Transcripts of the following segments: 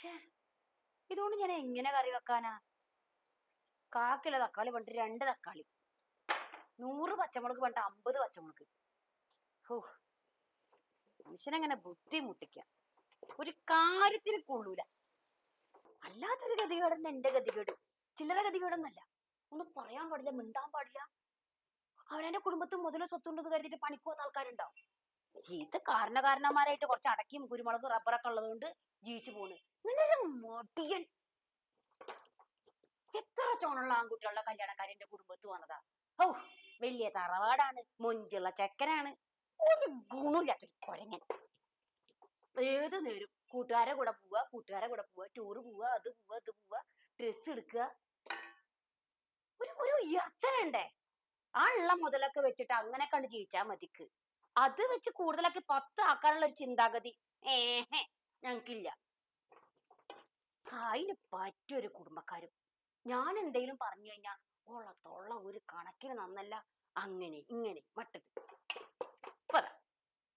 ശ്ശേ, ഇതുകൊണ്ട് ഞാൻ എങ്ങനെ കറി വെക്കാനാ? കാക്കില തക്കാളി പണ്ട് രണ്ട് തക്കാളി. നൂറ് പച്ചമുളക് പണ്ട് അമ്പത് പച്ചമുളക്. ഹോ മനുഷ്യനെങ്ങനെ ബുദ്ധിമുട്ടിക്കാം ഒരു കാര്യത്തിന് കൊള്ളൂല. അല്ലാത്തൊരു ഗതികേടെന്ന് എന്റെ ഗതികേട്. ചില്ലറ ഗതികേടൊന്നല്ല. ഒന്നും പറയാൻ പാടില്ല മിണ്ടാൻ പാടില്ല. അവനെന്റെ കുടുംബത്തിൽ മുതലോ സ്വത്തുണ്ടെന്ന് കരുതിയിട്ട് പണിക്ക് പോകുന്ന ആൾക്കാരുണ്ടാവും ഇത് കാരണകാരണന്മാരായിട്ട് കുറച്ച് അടക്കിയും കുരുമുളകും റബ്ബറൊക്കെ ഉള്ളത് കൊണ്ട് ജീവിച്ചു പോണ്. നിന്നൊരു മടിയൻ. എത്ര ചോണുള്ള ആൺകുട്ടികളുടെ കല്യാണക്കാരന്റെ കുടുംബത്ത് വന്നതാ? ഓ വലിയ തറവാടാണ് മൊഞ്ചുള്ള ചെക്കനാണ്. ഒരു ഗുണമില്ലാത്തൊരു കൊരങ്ങൻ. ഏത് നേരം കൂട്ടുകാരെ കൂടെ പോവുക കൂട്ടുകാരെ കൂടെ പോവുക ടൂറ് പോവുക അത് പോവുക ഇത് പോവുക ഡ്രസ് എടുക്കുക. ഒരു ഒരു ഉയർച്ചനുണ്ടേ ആ ഉള്ള മുതലൊക്കെ വെച്ചിട്ട് അങ്ങനെ കണ്ട് ജീവിച്ചാ മതിക്ക്. അത് വെച്ച് കൂടുതലൊക്കെ പത്ത് ആക്കാനുള്ള ഒരു ചിന്താഗതി. ഏഹേ ഞങ്ങൾക്കില്ല. അതിന് പറ്റിയൊരു കുടുംബക്കാരും. ഞാൻ എന്തെങ്കിലും പറഞ്ഞു കഴിഞ്ഞാൽ ഉള്ള തൊള്ള ഒരു കണക്കിന് നന്നല്ല അങ്ങനെ ഇങ്ങനെ മട്ടത്. പറ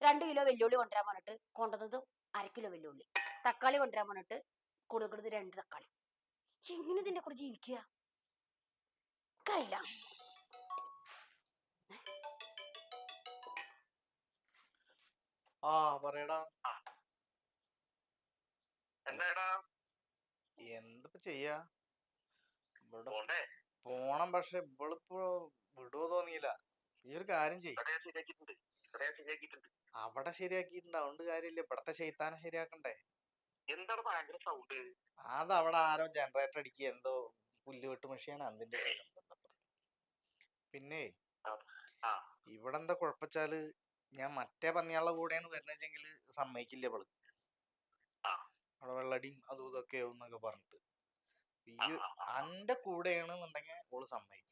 രണ്ട് കിലോ വെല്ലുള്ളി കൊണ്ടുവരാൻ പറഞ്ഞിട്ട് കൊണ്ടുവന്നത് അര കിലോ വെല്ലുള്ളി തക്കാളി കൊണ്ടുവരാൻ പറഞ്ഞിട്ട് കൊടുക്കുന്നത് രണ്ട് തക്കാളി. എങ്ങനെ ഇതിന്റെ കൂടെ ജീവിക്കുക? അറിയില്ല ആ പറയടാ. എന്താടാ എന്തിപ്പോ ചെയ്യാ? ഇവിടെ പോണം പക്ഷെ ഇവളിപ്പോ വിടുവോ തോന്നിയില്ല. ഈ ഒരു കാര്യം ചെയ്യും. അവിടെ ശരിയാക്കിയിട്ടുണ്ട്. അതുകൊണ്ട് കാര്യമില്ല. ഇവിടത്തെ ചെയ്ത്താനെ ശരിയാക്കണ്ടേ? അത് അവിടെ ആരോ ജനറേറ്റർ അടിക്കുക. എന്തോ പുല്ല് വെട്ട് മെഷീനാണ് അതിന്റെ. പിന്നെ ആ. ഇവിടെ എന്താ കുഴപ്പച്ചാൽ ഞാൻ മറ്റേ പന്നിയാളുടെ കൂടെയാണ് വരുന്നതെങ്കിൽ സമ്മതിക്കില്ല ഇവൾ. അവിടെ വെള്ളടിയും അതും ഇതൊക്കെ എന്നൊക്കെ പറഞ്ഞിട്ട്. ഈ. അന്റെ കൂടെയാണെന്നുണ്ടെങ്കിൽ ഓൾ സമ്മതിക്കും.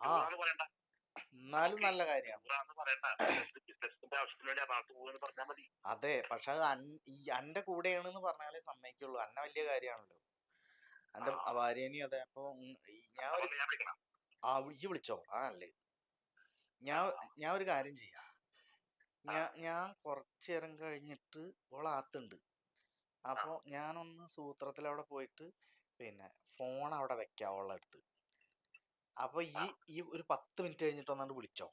ആ. എന്നാലും നല്ല കാര്യമാണ്. അതെ പക്ഷെ അത് ഈ അന്റെ കൂടെയാണെന്ന് പറഞ്ഞാലേ സമ്മതിക്കുള്ളൂ. അന്ന വലിയ കാര്യമാണല്ലോ. അന്റെ ആ. അതെ അപ്പൊ ഞാൻ ഒരു ആ വിളിച്ചോ ആ അല്ലേ ഞാൻ ഞാൻ ഒരു കാര്യം ചെയ്യാം. ഞാൻ ഞാൻ കുറച്ച് നേരം കഴിഞ്ഞിട്ട് ഓളാത്തുണ്ട് അപ്പോൾ ഞാനൊന്ന് സൂത്രത്തിൽ അവിടെ പോയിട്ട് പിന്നെ ഫോൺ അവിടെ വെക്കാം ഓളെ അടുത്ത്. അപ്പൊ ഈ ഈ ഒരു പത്ത് മിനിറ്റ് കഴിഞ്ഞിട്ട് ഒന്നാണ്ട് വിളിച്ചോ.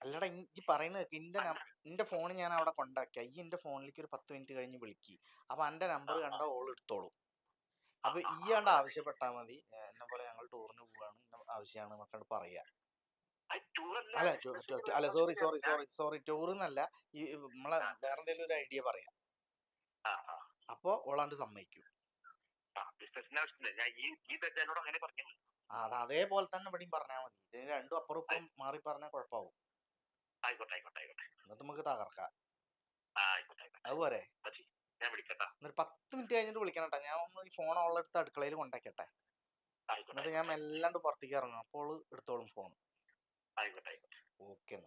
അല്ലടാ ഈ പറയുന്നത് എന്റെ ഇന്റെ ഫോൺ ഞാൻ അവിടെ കൊണ്ടാക്കി ഈ എന്റെ ഫോണിലേക്ക് ഒരു പത്ത് മിനിറ്റ് കഴിഞ്ഞ് വിളിക്ക്. അപ്പൊ എന്റെ നമ്പർ കണ്ട ഓൾ എടുത്തോളൂ. അപ്പൊ ഈ കണ്ട ആവശ്യപ്പെട്ടാ മതി. എന്നെ പോലെ ഞങ്ങൾ ടൂറിന് പോവാണ്. ആവശ്യമാണ് എന്നൊക്കെ പറയാ. ആ ടൂറല്ല അല്ല അല്ല sorry sorry sorry sorry tour എന്നല്ല ഈ നമ്മളെ വേറെ എന്തെങ്കിലും ഒരു ഐഡിയ പറയാം. അപ്പൊ ഓളാണ്ട് സമ്മതിക്കും. അത് അതേപോലെ തന്നെ ഇവിടെയും പറഞ്ഞാൽ മതി. ഇതിന് രണ്ടും അപ്പുറം ഇപ്പുറം മാറി പറഞ്ഞാൽ കുഴപ്പമാവും എന്നിട്ട് നമുക്ക് തകർക്കാം. അതുപോലെ എന്നിട്ട് പത്ത് മിനിറ്റ് കഴിഞ്ഞിട്ട് വിളിക്കണം കേട്ടോ ഞാൻ ഒന്ന് ഈ ഫോൺ അവളുടെ അടുക്കളയിൽ കൊണ്ടാക്കട്ടെ. എന്നിട്ട് ഞാൻ എല്ലാണ്ട് പുറത്തേക്ക് ഇറങ്ങും. അപ്പോൾ എടുത്തോളും ഫോൺ ആയിക്കോട്ടെ ആയിക്കോട്ടെ. ഓക്കെ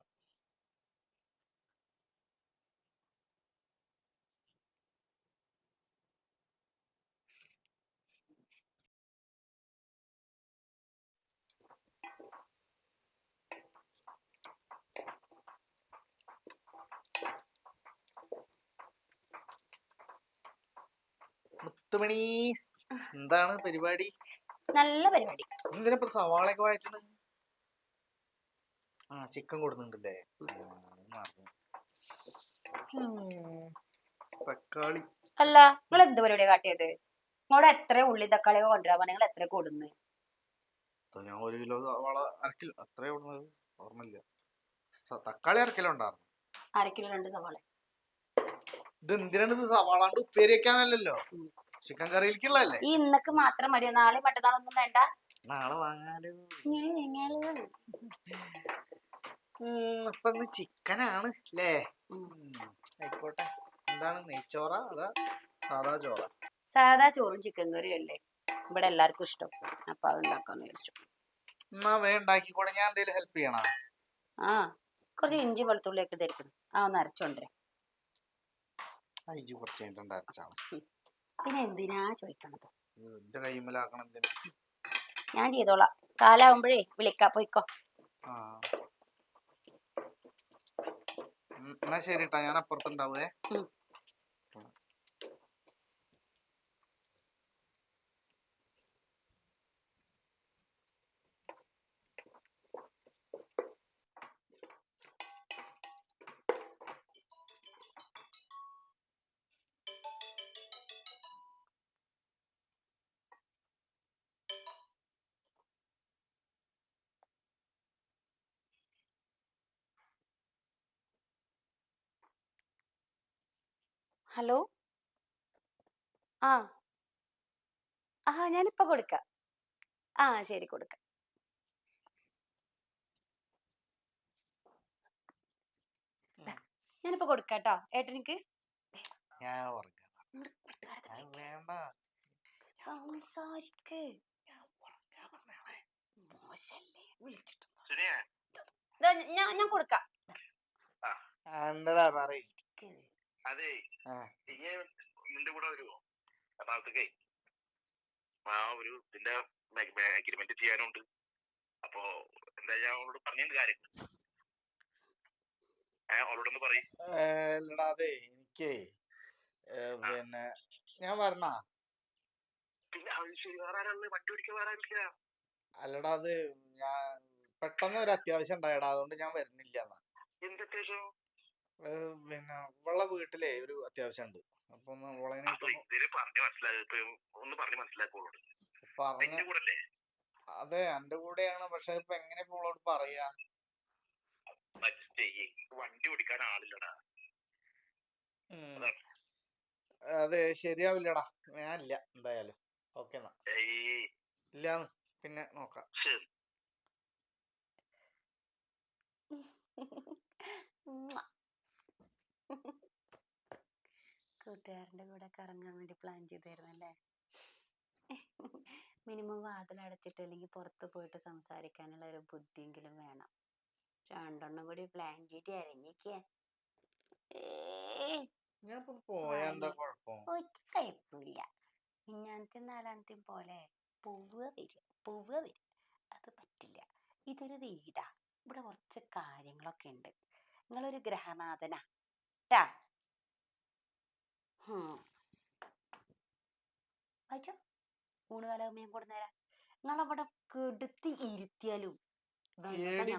എന്താണ് പരിപാടി? നല്ല പരിപാടി. എന്തിനാ സവാളൊക്കെ വായിച്ചത് ആ ചിക്കൻ കൊടുക്കുന്നുണ്ടല്ലേ തക്കാളി. അല്ല നിങ്ങൾ എന്ത് പരിപാടിയാ കാട്ടിയത്? നിങ്ങളുടെ എത്ര ഉള്ളി തക്കാളി കൊണ്ടുവരാൻ നിങ്ങൾ എത്ര കൊടുന്ന്? ഞാൻ ഒരു കിലോ സവാള അരക്കിലോ അത്രേ കൊടുന്നത് ഓർമ്മയില്ല. തക്കാളി അരക്കിലോ ഉണ്ടായിരുന്നു. അരക്കിലോ കിലോ രണ്ട് സവാള. ഇത് എന്തിനാണ് ഇത് സവാളാണ്ട് ഉപ്പേരി വെക്കാനല്ലല്ലോ. ചിക്കൻ കറിയിലേക്കുള്ളതല്ലേ? ഈ ഇന്നക്ക് മാത്രം മതി നാളെ മറ്റന്നാളൊന്നും വേണ്ട? നാളെ വാങ്ങാലോ. ഇന്ന് ചിക്കനാണ് അല്ലേ ആയിക്കോട്ടെ. എന്താണ് നെയ്ച്ചോറ അതാ സാധാ ചോറ? സാധാ ചോറും ചിക്കൻ കറിയും അല്ലേ ഇവിടെ എല്ലാവർക്കും ഇഷ്ടം. അപ്പൊ അത് ഉണ്ടാക്കാന്ന് വിചാരിച്ചു. എന്നാ വേ ഉണ്ടാക്കിക്കൂടെ ഞാൻ എന്തെങ്കിലും ഹെൽപ്പ് ചെയ്യണോ? ആ കുറച്ച് ഇഞ്ചി വെളുത്തുള്ളിയൊക്കെ ധരിക്കണം ആ ഒന്ന് അരച്ചോണ്ടേ. ഇഞ്ചി കുറച്ച് കഴിഞ്ഞിട്ടുണ്ട് അരച്ചാണ് പിന്നെ എന്തിനാ ചോദിക്കണത്? എന്റെ കൈമലാക്കണം ഞാൻ ചെയ്തോളാം. കാലാവുമ്പോഴേ വിളിക്കാ പോയിക്കോ. ആ. എന്നാ ശരി കേട്ടാ ഞാൻ അപ്പുറത്തുണ്ടാവേ ഹലോ? ആ. ആ ഞാനിപ്പോ കൊടുക്കാം. ആ ശരി കൊടുക്കാം. ദാ, ഞാനിപ്പോ കൊടുക്കാം കേട്ടോ ഏട്ടനിക്ക്? ഞാൻ ഉറങ്ങാം. ഇങ്ങട് വീട്ടുകാരൊക്കെ ഞാൻ വിളിക്കാം. വേണ്ട. സംസാരിക്ക്. ഞാൻ മോശല്ലേ വിളിച്ചിട്ട് സുനിയ ദാ, ഞാൻ ഞാൻ കൊടുക്കാം. എന്താടാ പറയ്? ഇരിക്ക്. അതെ. ഇനി നിന്റെ കൂടെ വരുമോ എറണാകുളത്തേക്കേ ആ ഒരു ഇതിന്റെ അഗ്രിമെന്റ് ചെയ്യാനുണ്ട്. അപ്പൊ എന്താ ഞാൻ അവളോട് പറഞ്ഞ കാര്യം അവളോടൊന്ന് പറയും. അതെ എനിക്ക് പിന്നെ ഞാൻ വരണ? പിന്നെ ശരി വേറെ ആരാൾ വണ്ടി വേറെ ആരില്ല അല്ലടാ അത് ഞാൻ പെട്ടെന്ന് ഒരു അത്യാവശ്യം ഉണ്ടായടാ അതുകൊണ്ട് ഞാൻ വരുന്നില്ല എന്നാ. എന്ത് അത്യാവശ്യം? പിന്നെ വള വീട്ടിലെ ഒരു അത്യാവശ്യമുണ്ട് അപ്പൊ ഒന്ന് ഇതിന് പറഞ്ഞ് ഒന്ന് പറഞ്ഞ് അതെ എന്റെ കൂടെയാണ്. പക്ഷെ ഇപ്പൊ എങ്ങനെ ഓളോട് പറയാ? വണ്ടി ഓടിക്കാൻ ആളില്ലടാ. അതെ ശരിയാവില്ലടാ. ഞാനില്ല എന്തായാലും. ഓക്കെ എന്നാ. ഇല്ലാന്ന്. പിന്നെ നോക്കാം. ശരി കൂട്ടുകാരന്റെ കൂടെ കറങ്ങാൻ വേണ്ടി പ്ലാൻ ചെയ്തായിരുന്നു അല്ലേ മിനിമം വാതിലടച്ചിട്ട് അല്ലെങ്കിൽ പുറത്ത് പോയിട്ട് സംസാരിക്കാനുള്ള ഒരു ബുദ്ധിയെങ്കിലും വേണം. രണ്ടെണ്ണം കൂടി പ്ലാൻ ചെയ്തിട്ട് ഇറങ്ങിക്കേ. ഒരു കുഴപ്പമില്ല മിഞ്ഞാനത്തെ നാലാമത്തെയും പോലെ പോവുക വരിക പോവുക വരിക അത് പറ്റില്ല. ഇതൊരു വീടാ. ഇവിടെ കുറച്ച് കാര്യങ്ങളൊക്കെ ഉണ്ട്. നിങ്ങളൊരു ഗ്രഹനാഥനാ ട്ടാ. വായിച്ചോ? ഊണ് കാലാകുമ്പോൾ കൊടുന്നേരാ. നിങ്ങളവിടെ കെടുത്തി ഇരുത്തിയാലും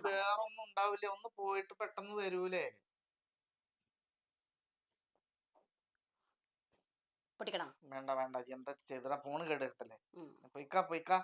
വേറൊന്നും ഉണ്ടാവില്ല. ഒന്ന് പോയിട്ട് പെട്ടെന്ന് വരൂലേ? പൊട്ടിക്കണം? വേണ്ട വേണ്ട. എന്താ ചെയ്തടാ ഫോണ് കേടെടുത്തല്ലേ ഉം. പൊയ്ക്കാ പൊയ്ക്കാ.